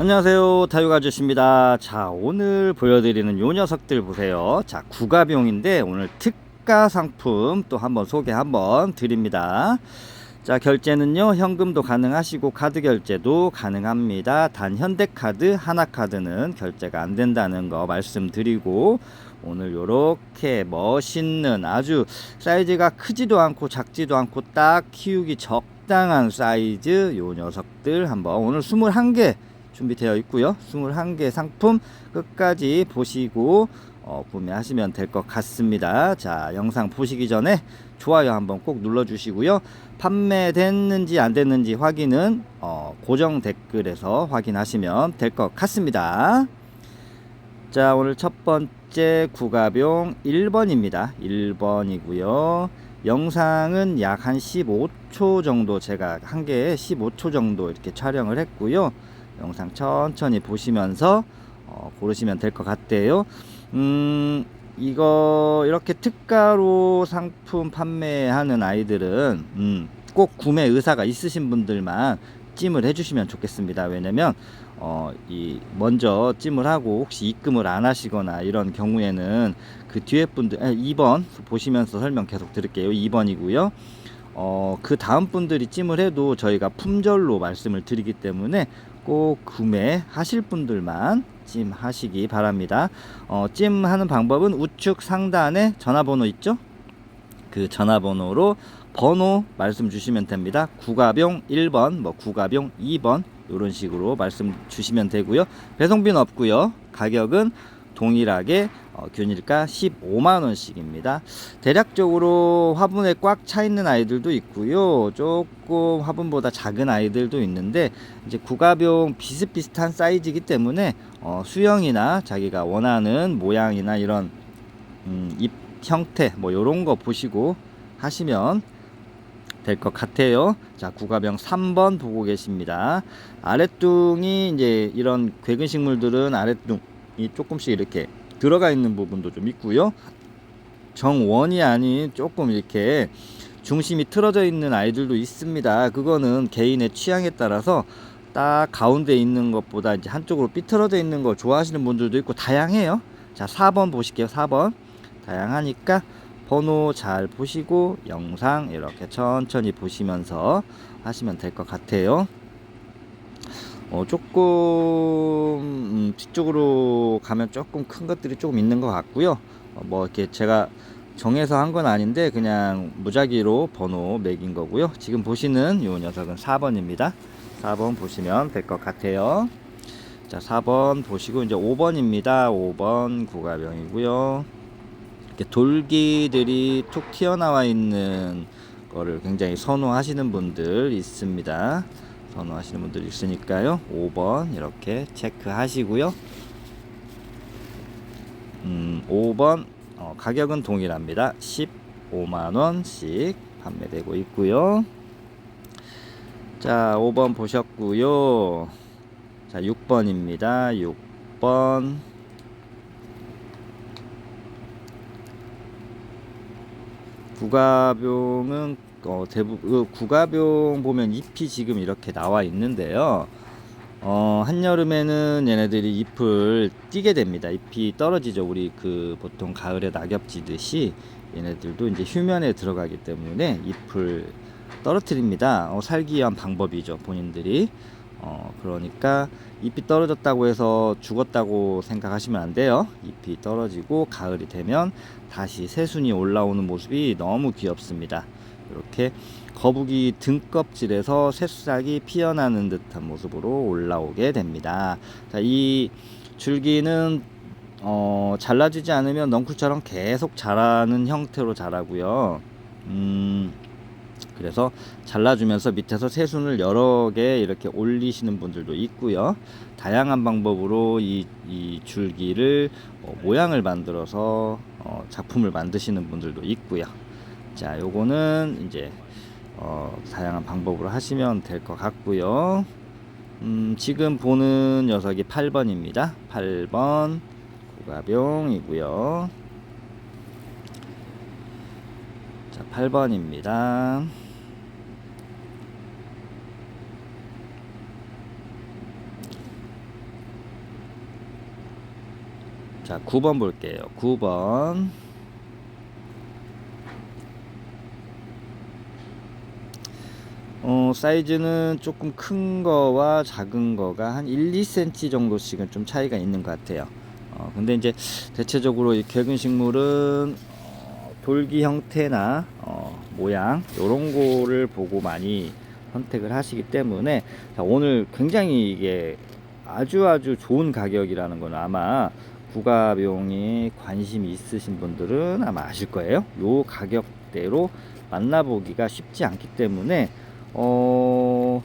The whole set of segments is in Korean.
안녕하세요. 다육 아저씨입니다. 자 오늘 보여드리는 요 녀석들 보세요. 자 구가병인데 오늘 특가 상품 또 한번 소개 한번 드립니다. 자 결제는요 현금도 가능하시고 카드 결제도 가능합니다. 단 현대카드 하나카드는 결제가 안 된다는 거 말씀드리고 오늘 요렇게 멋있는 아주 사이즈가 크지도 않고 작지도 않고 딱 키우기 적당한 사이즈 요 녀석들 한번 오늘 21개 준비되어 있고요. 21개 상품 끝까지 보시고 어, 구매하시면 될 것 같습니다. 자, 영상 보시기 전에 좋아요 한번 꼭 눌러 주시고요. 판매됐는지 안 됐는지 확인은 어, 고정 댓글에서 확인하시면 될 것 같습니다. 자, 오늘 첫 번째 구가병 1번입니다. 1번이고요. 영상은 약 한 15초 정도 제가 한 개에 15초 정도 이렇게 촬영을 했고요. 영상 천천히 보시면서 어, 고르시면 될 것 같대요. 음, 이거 이렇게 특가로 상품 판매하는 아이들은 음, 꼭 구매 의사가 있으신 분들만 찜을 해주시면 좋겠습니다. 왜냐면 어, 이 먼저 찜을 하고 혹시 입금을 안 하시거나 이런 경우에는 그 뒤에 분들 아, 2번 보시면서 설명 계속 드릴게요. 2번이고요. 어, 그 다음 분들이 찜을 해도 저희가 품절로 말씀을 드리기 때문에 꼭 구매하실 분들만 찜하시기 바랍니다. 어, 찜하는 방법은 우측 상단에 전화번호 있죠? 그 전화번호로 번호 말씀 주시면 됩니다. 구가병 1번, 뭐 구가병 2번 이런 식으로 말씀 주시면 되고요. 배송비는 없고요. 가격은 동일하게 어, 균일가 15만 원씩입니다. 대략적으로 화분에 꽉 차 있는 아이들도 있고요. 조금 화분보다 작은 아이들도 있는데 이제 구가병 비슷비슷한 사이즈이기 때문에 어, 수영이나 자기가 원하는 모양이나 이런 음, 잎 형태 뭐 이런 거 보시고 하시면 될것 같아요. 자, 구가병 3번 보고 계십니다. 아랫둥이 이제 이런 괴근 식물들은 아랫둥이 조금씩 이렇게 들어가 있는 부분도 좀 있고요. 정원이 아닌 조금 이렇게 중심이 틀어져 있는 아이들도 있습니다. 그거는 개인의 취향에 따라서 딱 가운데 있는 것보다 이제 한쪽으로 삐뚤어져 있는 거 좋아하시는 분들도 있고 다양해요. 자, 4번 보실게요. 4번. 다양하니까 번호 잘 보시고 영상 이렇게 천천히 보시면서 하시면 될 것 같아요. 어, 조금 음, 뒤쪽으로 가면 조금 큰 것들이 조금 있는 것 같고요. 어, 뭐 이렇게 제가 정해서 한 건 아닌데 그냥 무작위로 번호 매긴 거고요. 지금 보시는 이 녀석은 4번입니다. 4번 보시면 될 것 같아요. 자, 4번 보시고 이제 5번입니다. 5번 구가병이고요. 이렇게 돌기들이 툭 튀어나와 있는 거를 굉장히 선호하시는 분들 있습니다. 선호하시는 분들 있으니까요. 5번 이렇게 체크하시고요. 음, 5번 어, 가격은 동일합니다. 15만 원씩 판매되고 있고요. 자, 5번 보셨고요. 자, 6번입니다. 6번 구가병은 어, 대부분 구가병 보면 잎이 지금 이렇게 나와 있는데요. 어, 한여름에는 얘네들이 잎을 띄게 됩니다. 잎이 떨어지죠. 우리 그 보통 가을에 낙엽 지듯이 얘네들도 이제 휴면에 들어가기 때문에 잎을 떨어뜨립니다. 어, 살기 위한 방법이죠. 본인들이. 어, 그러니까 잎이 떨어졌다고 해서 죽었다고 생각하시면 안 돼요. 잎이 떨어지고 가을이 되면 다시 새순이 올라오는 모습이 너무 귀엽습니다. 이렇게 거북이 등껍질에서 새싹이 피어나는 듯한 모습으로 올라오게 됩니다. 자, 이 줄기는 어, 잘라주지 않으면 넝쿨처럼 계속 자라는 형태로 자라고요. 음, 그래서 잘라주면서 밑에서 새순을 여러 개 이렇게 올리시는 분들도 있고요. 다양한 방법으로 이, 이 줄기를 어, 모양을 만들어서 어, 작품을 만드시는 분들도 있고요. 자, 요거는 이제 어, 다양한 방법으로 하시면 될 것 같고요. 음, 지금 보는 녀석이 8번입니다. 8번 고가병이고요. 자, 8번입니다. 자, 9번 볼게요. 9번. 어, 사이즈는 조금 큰 거와 작은 거가 한 1, 2cm 정도씩은 좀 차이가 있는 것 같아요. 어, 근데 이제 대체적으로 이 객은 식물은 어, 돌기 형태나 어, 모양 요런 거를 보고 많이 선택을 하시기 때문에 자, 오늘 굉장히 이게 아주 아주 좋은 가격이라는 건 아마 국가비용이 관심이 있으신 분들은 아마 아실 거예요. 요 가격대로 만나보기가 쉽지 않기 때문에 어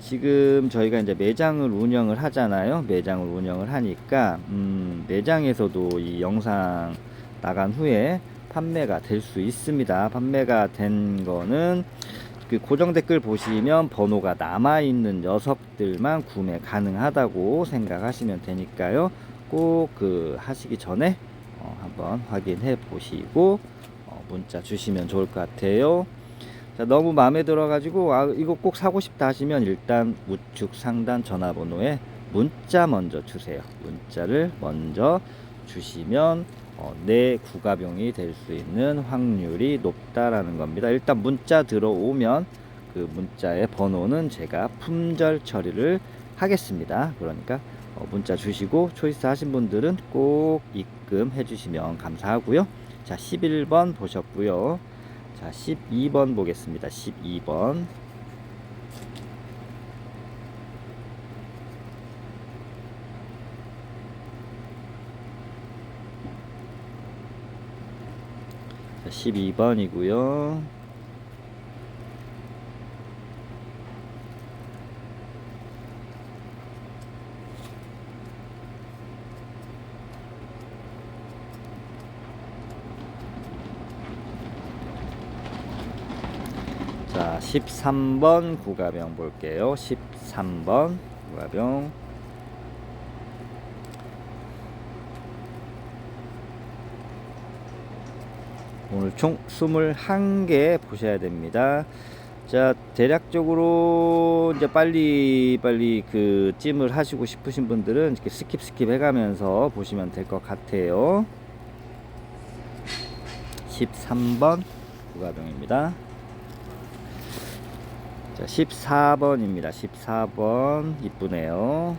지금 저희가 이제 매장을 운영을 하잖아요. 매장을 운영을 하니까 음 매장에서도 이 영상 나간 후에 판매가 될 수 있습니다. 판매가 된 거는 그 고정 댓글 보시면 번호가 남아 있는 녀석들만 구매 가능하다고 생각하시면 되니까요. 꼭 그 하시기 전에 어, 한번 확인해 보시고 어, 문자 주시면 좋을 것 같아요. 자, 너무 마음에 들어가지고 아, 이거 꼭 사고 싶다 하시면 일단 우측 상단 전화번호에 문자 먼저 주세요. 문자를 먼저 주시면 어, 내 구가병이 될 수 있는 확률이 높다라는 겁니다. 일단 문자 들어오면 그 문자의 번호는 제가 품절 처리를 하겠습니다. 그러니까 어, 문자 주시고 초이스 하신 분들은 꼭 입금해 주시면 감사하고요. 자, 11번 보셨고요. 자, 12번 보겠습니다. 12번. 자, 12번이고요. 자, 13번 구가병 볼게요. 13번 구가병. 오늘 총 21개 보셔야 됩니다. 자, 대략적으로 이제 빨리 빨리 그 찜을 하시고 싶으신 분들은 이렇게 스킵 스킵 해 가면서 보시면 될 것 같아요. 13번 구가병입니다. 자, 14번입니다. 14번 이쁘네요.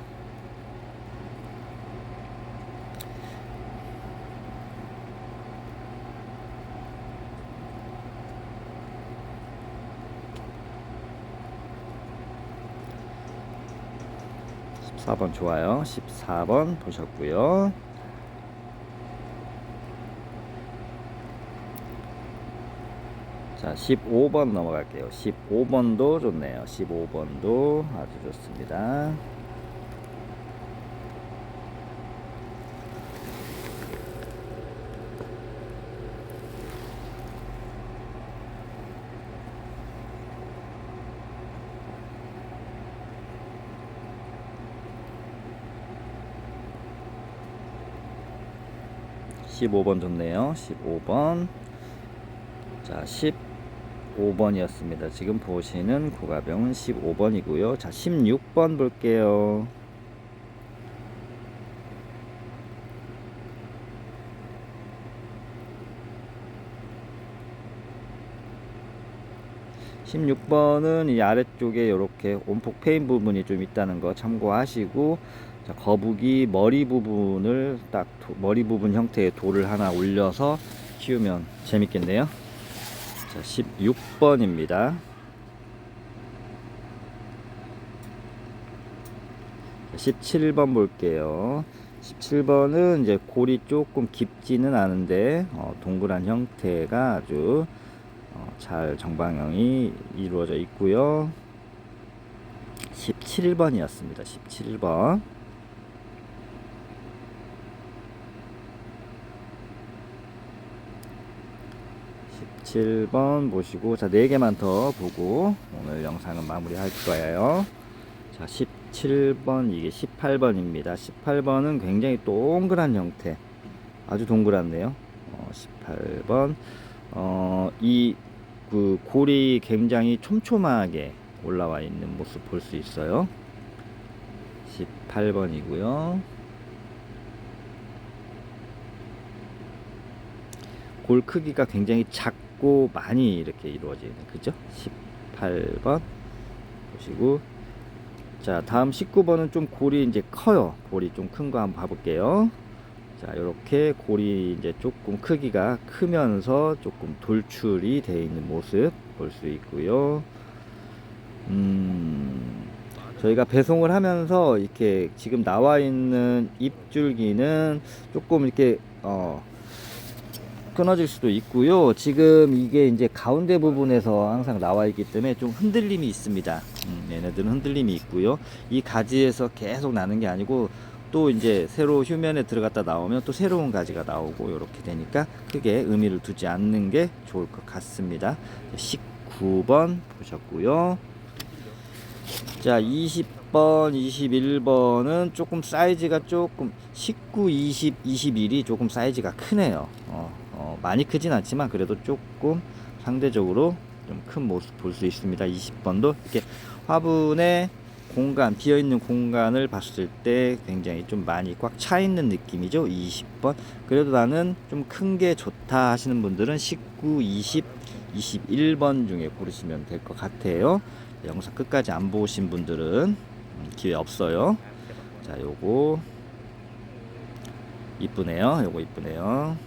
사번 좋아요. 14번 보셨고요. 자, 15번 넘어갈게요. 15번도 좋네요. 15번도 아주 좋습니다. 십오 번 좋네요. 십오 번. 자, 15번이었습니다. 지금 보시는 고가병은 15번이고요. 자, 16번 볼게요. (16번은) 이 아래쪽에 이렇게 온폭 페인 부분이 좀 있다는 거 참고하시고 자, 거북이 머리 부분을 딱 도, 머리 부분 형태의 돌을 하나 올려서 키우면 재밌겠네요. 자, 16번입니다. 17번 볼게요. 17번은 이제 골이 조금 깊지는 않은데 어, 동그란 형태가 아주 어, 잘 정방형이 이루어져 있고요. 17번이었습니다. 17번. 17번 보시고 자 4개만 더 보고 오늘 영상은 마무리 할 거예요. 자 17번 이게 18번입니다. 18번은 굉장히 동그란 형태. 아주 동그랗네요. 어, 18번. 어, 이 그 골이 굉장히 촘촘하게 올라와 있는 모습 볼 수 있어요. 18번이고요. 골 크기가 굉장히 작 고 많이 이렇게 이루어지는 그죠? 18번. 보시고. 자 다음 19번은 좀 골이 이제 커요. 골이 좀 큰 거 한번 봐볼게요. 자 이렇게 골이 이제 조금 크기가 크면서 조금 돌출이 되어 있는 모습 볼 수 있고요. 음 저희가 배송을 하면서 이렇게 지금 나와 있는 입줄기는 조금 이렇게 어 끊어질 수도 있고요. 지금 이게 이제 가운데 부분에서 항상 나와 있기 때문에 좀 흔들림이 있습니다. 음, 얘네들은 흔들림이 있고요. 이 가지에서 계속 나는 게 아니고 또 이제 새로 휴면에 들어갔다 나오면 또 새로운 가지가 나오고 이렇게 되니까 크게 의미를 두지 않는 게 좋을 것 같습니다. 19번 보셨고요. 자, 20번, 21번은 조금 사이즈가 조금 19, 20, 21이 조금 사이즈가 크네요. 어, 어, 많이 크진 않지만 그래도 조금 상대적으로 좀 큰 모습 볼 수 있습니다. 20번도 이렇게 화분에 공간, 비어 있는 공간을 봤을 때 굉장히 좀 많이 꽉 차 있는 느낌이죠. 20번. 그래도 나는 좀 큰 게 좋다 하시는 분들은 19, 20, 21번 중에 고르시면 될 것 같아요. 영상 끝까지 안 보신 분들은 음, 기회 없어요. 자, 요거 이쁘네요. 요거 이쁘네요.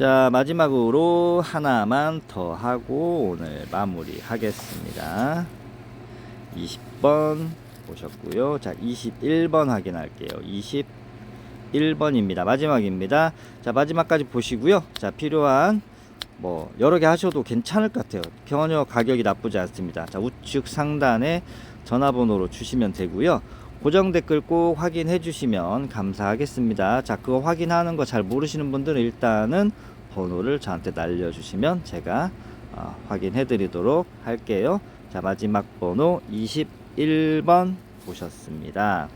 자, 마지막으로 하나만 더 하고 오늘 마무리 하겠습니다. 20번 보셨고요. 자, 21번 확인할게요. 21번입니다. 마지막입니다. 자, 마지막까지 보시고요. 자, 필요한 뭐 여러 개 하셔도 괜찮을 것 같아요. 전혀 가격이 나쁘지 않습니다. 자, 우측 상단에 전화번호로 주시면 되고요. 고정 댓글 꼭 확인해 주시면 감사하겠습니다. 자, 그거 확인하는 거 잘 모르시는 분들은 일단은 번호를 저한테 날려주시면 제가 어, 확인해 드리도록 할게요. 자, 마지막 번호 21번 보셨습니다.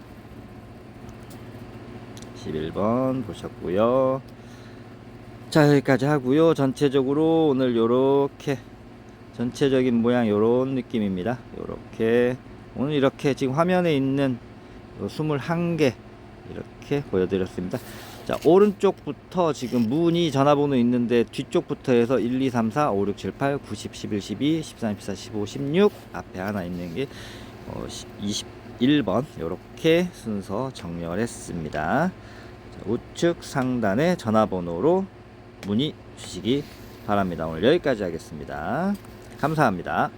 11번 보셨고요. 자, 여기까지 하고요. 전체적으로 오늘 요렇게 전체적인 모양 요런 느낌입니다. 요렇게 오늘 이렇게 지금 화면에 있는 요 21개 이렇게 보여드렸습니다. 자, 오른쪽부터 지금 문의 전화번호 있는데 뒤쪽부터 해서 1, 2, 3, 4, 5, 6, 7, 8, 9, 10, 11, 12, 13, 14, 15, 16 앞에 하나 있는 게 어, 21번 이렇게 순서 정렬했습니다. 자, 우측 상단에 전화번호로 문의 주시기 바랍니다. 오늘 여기까지 하겠습니다. 감사합니다.